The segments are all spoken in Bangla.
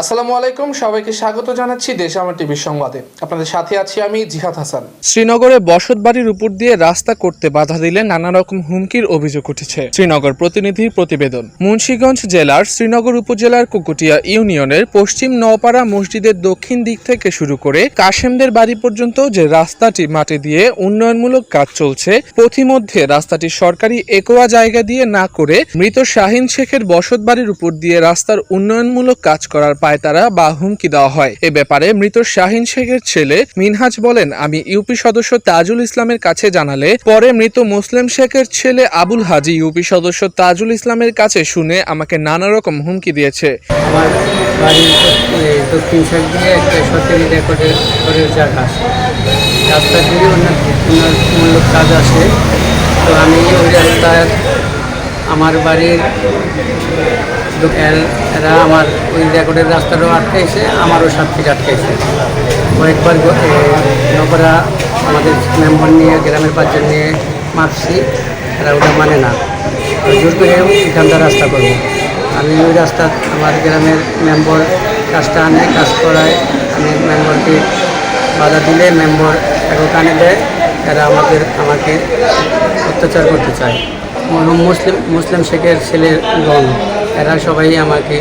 আসসালামু আলাইকুম, সবাইকে স্বাগত জানাচ্ছি দেশ আমার টিভির সংবাদে। আপনাদের সাথে আছি আমি জিহাদ হাসান। শ্রীনগরে বসত বাড়ির উপর দিয়ে রাস্তা করতে বাধা দিলে নানা রকম হুমকির অভিযোগ উঠেছে। শ্রীনগর প্রতিনিধির প্রতিবেদন। মুন্সিগঞ্জ জেলার শ্রীনগর উপজেলার কুকুটিয়া ইউনিয়নের পশ্চিম নওপাড়া মসজিদের দক্ষিণ দিক থেকে শুরু করে কাশেমদের বাড়ি পর্যন্ত যে রাস্তাটি মাটি দিয়ে উন্নয়নমূলক কাজ চলছে, পথিমধ্যে রাস্তাটি সরকারি একোয়া জায়গা দিয়ে না করে মৃত শাহিন শেখের বসত বাড়ির উপর দিয়ে রাস্তার উন্নয়নমূলক কাজ করার পায়তারা বা হুমকি দেওয়া হয়। এ ব্যাপারে মৃত শাহিন শেখের ছেলে মিনহাজ বলেন, আমি ইউপি সদস্য তাজুল ইসলামের কাছে জানালে পরে মৃত মুসলিম শেখের ছেলে আবুল হাজি ইউপি সদস্য তাজুল ইসলামের কাছে শুনে আমাকে নানা রকম হুমকি দিয়েছে। দিয়ে রাস্তা উন্নতমূলক কাজ আছে। তো আমি ওই রাস্তায় আমার বাড়ির এরা আমার ওই রেকর্ডের রাস্তাটাও আটকাইছে, আমারও সাত থেকে আটকাইছে। কয়েকবার নকরা আমাদের মেম্বার নিয়ে, গ্রামের পাঁচজন নিয়ে মাপছি এরা ওটা মানে না। জোর করে এখানটা রাস্তা করব। আমি ওই রাস্তা, আমার গ্রামের মেম্বার কাজটা আনে, কাজ করায়, আমি মেম্বারকে বাধা দিলে মেম্বার এখন কানে দেয়, এরা আমাদের, আমাকে অত্যাচার করতে চায়। মরহুম মুসলিম মুসলিম শেখের ছেলের গণ এরা সবাই আমাকে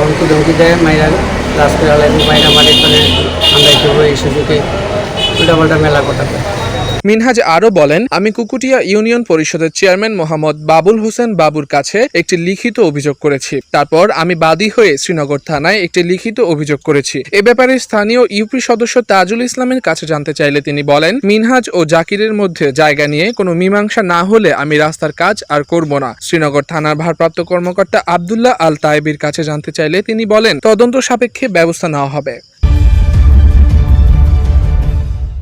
হুমকি ধমকি দেয়, মাইরা রাস্তায় মাইরা মারে করে আমরা একটু এই শিশুকে উল্টাপাল্টা মেলা কথা। মিনহাজ আরও বলেন, আমি কুকুটিয়া ইউনিয়ন পরিষদের চেয়ারম্যান মোহাম্মদ বাবুল হোসেন বাবুর কাছে একটি লিখিত অভিযোগ করেছি। তারপর আমি বাদী হয়ে শ্রীনগর থানায় একটি লিখিত অভিযোগ করেছি। এ ব্যাপারে স্থানীয় ইউপি সদস্য তাজুল ইসলামের কাছে জানতে চাইলে তিনি বলেন, মিনহাজ ও জাকিরের মধ্যে জায়গা নিয়ে কোনো মীমাংসা না হলে আমি রাস্তার কাজ আর করব না। শ্রীনগর থানার ভারপ্রাপ্ত কর্মকর্তা আবদুল্লাহ আল তায়েবির কাছে জানতে চাইলে তিনি বলেন, তদন্ত সাপেক্ষে ব্যবস্থা নেওয়া হবে।